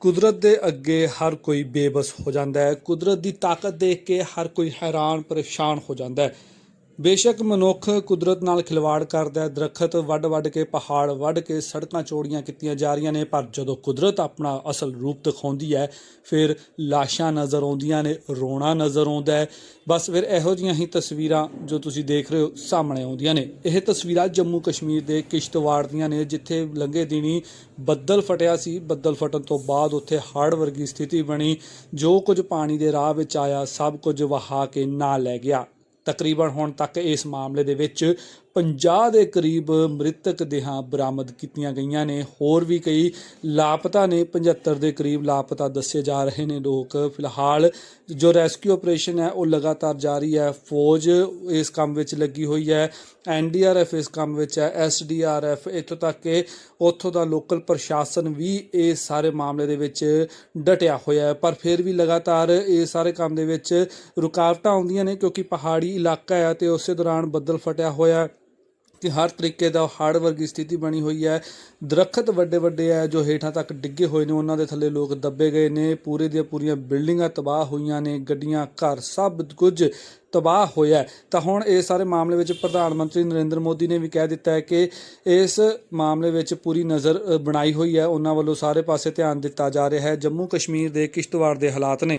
ਕੁਦਰਤ ਦੇ ਅੱਗੇ ਹਰ ਕੋਈ ਬੇਬਸ ਹੋ ਜਾਂਦਾ ਹੈ। ਕੁਦਰਤ ਦੀ ਤਾਕਤ ਦੇਖ ਕੇ ਹਰ ਕੋਈ ਹੈਰਾਨ, ਪਰੇਸ਼ਾਨ ਹੋ ਜਾਂਦਾ ਹੈ। ਬੇਸ਼ੱਕ ਮਨੁੱਖ ਕੁਦਰਤ ਨਾਲ ਖਿਲਵਾੜ ਕਰਦਾ ਹੈ, ਦਰਖਤ ਵੱਢ-ਵੱਢ ਕੇ, ਪਹਾੜ ਵੱਢ ਕੇ, ਸੜਕਾਂ ਚੋੜੀਆਂ ਕੀਤੀਆਂ ਜਾ ਰਹੀਆਂ ਨੇ, ਪਰ ਜਦੋਂ ਕੁਦਰਤ ਆਪਣਾ ਅਸਲ ਰੂਪ ਦਿਖਾਉਂਦੀ ਹੈ, ਫਿਰ ਲਾਸ਼ਾਂ ਨਜ਼ਰ ਆਉਂਦੀਆਂ ਨੇ, ਰੋਣਾ ਨਜ਼ਰ ਆਉਂਦਾ ਹੈ। ਬਸ ਫਿਰ ਇਹੋ ਜਿਹੀਆਂ ਹੀ ਤਸਵੀਰਾਂ ਜੋ ਤੁਸੀਂ ਦੇਖ ਰਹੇ ਹੋ, ਸਾਹਮਣੇ ਆਉਂਦੀਆਂ ਨੇ। ਇਹ ਤਸਵੀਰਾਂ ਜੰਮੂ ਕਸ਼ਮੀਰ ਦੇ ਕਿਸ਼ਤਵਾੜ ਦੀਆਂ ਨੇ, ਜਿੱਥੇ ਲੰਘੇ ਦਿਨੀ ਬੱਦਲ ਫਟਿਆ ਸੀ। ਬੱਦਲ ਫਟਣ ਤੋਂ ਬਾਅਦ ਉੱਥੇ ਹੜ੍ਹ ਵਰਗੀ ਸਥਿਤੀ ਬਣੀ, ਜੋ ਕੁਝ ਪਾਣੀ ਦੇ ਰਾਹ ਵਿੱਚ ਆਇਆ, ਸਭ ਕੁਝ ਵਹਾ ਕੇ ਨਾ ਲੈ ਗਿਆ। ਤਕਰੀਬਨ ਹੁਣ ਤੱਕ ਇਸ ਮਾਮਲੇ ਦੇ ਵਿੱਚ 50 ਦੇ ਕਰੀਬ ਮ੍ਰਿਤਕ ਦੇਹਾਂ ਬਰਾਮਦ ਕੀਤੀਆਂ ਗਈਆਂ ਨੇ। ਹੋਰ ਵੀ ਕਈ ਲਾਪਤਾ ਨੇ। 75 ਦੇ ਕਰੀਬ ਲਾਪਤਾ ਦੱਸੇ ਜਾ ਰਹੇ ਨੇ ਲੋਕ। ਫਿਲਹਾਲ ਜੋ ਰੈਸਕਿਊ ਆਪਰੇਸ਼ਨ ਹੈ, ਉਹ ਲਗਾਤਾਰ ਜਾਰੀ ਹੈ। ਫੌਜ ਇਸ ਕੰਮ ਵਿੱਚ ਲੱਗੀ ਹੋਈ ਹੈ। ਐਨਡੀਆਰਐਫ ਇਸ ਕੰਮ ਵਿੱਚ ਹੈ। ਐਸਡੀਆਰਐਫ ਇੱਥੋਂ ਤੱਕ ਕਿ ਉੱਥੋਂ ਦਾ ਲੋਕਲ ਪ੍ਰਸ਼ਾਸਨ ਵੀ ਇਸ ਸਾਰੇ ਮਾਮਲੇ ਦੇ ਵਿੱਚ ਡਟਿਆ ਹੋਇਆ ਹੈ। ਪਰ ਫਿਰ ਵੀ ਲਗਾਤਾਰ ਇਹ ਸਾਰੇ ਕੰਮ ਦੇ ਵਿੱਚ ਰੁਕਾਵਟਾਂ ਆਉਂਦੀਆਂ ਨੇ ਕਿਉਂਕਿ ਪਹਾੜੀ ਇਲਾਕਾ ਹੈ ਤੇ ਉਸੇ ਦੌਰਾਨ ਬੱਦਲ ਫਟਿਆ ਹੋਇਆ ਕਿ ਹਰ ਤਰੀਕੇ ਦਾ ਹੜ੍ਹ ਵਰਗੀ ਸਥਿਤੀ ਬਣੀ ਹੋਈ ਹੈ। ਦਰਖਤ ਵੱਡੇ ਵੱਡੇ ਹੈ, ਜੋ ਹੇਠਾਂ ਤੱਕ ਡਿੱਗੇ ਹੋਏ ਨੇ। ਉਹਨਾਂ ਦੇ ਥੱਲੇ ਲੋਕ ਦੱਬੇ ਗਏ ਨੇ। ਪੂਰੇ ਦੀਆਂ ਪੂਰੀਆਂ ਬਿਲਡਿੰਗਾਂ ਤਬਾਹ ਹੋਈਆਂ ਨੇ। ਗੱਡੀਆਂ, ਘਰ ਸਭ ਕੁਝ ਤਬਾਹ ਹੋਇਆ ਤਾਂ ਹੁਣ ਇਹ ਸਾਰੇ ਮਾਮਲੇ ਵਿੱਚ ਪ੍ਰਧਾਨ ਮੰਤਰੀ ਨਰਿੰਦਰ ਮੋਦੀ ਨੇ ਵੀ ਕਹਿ ਦਿੱਤਾ ਹੈ ਕਿ ਇਸ ਮਾਮਲੇ ਵਿੱਚ ਪੂਰੀ ਨਜ਼ਰ ਬਣਾਈ ਹੋਈ ਹੈ। ਉਹਨਾਂ ਵੱਲੋਂ ਸਾਰੇ ਪਾਸੇ ਧਿਆਨ ਦਿੱਤਾ ਜਾ ਰਿਹਾ ਹੈ। ਜੰਮੂ ਕਸ਼ਮੀਰ ਦੇ ਕਿਸ਼ਤਵਾੜ ਦੇ ਹਾਲਾਤ ਨੇ।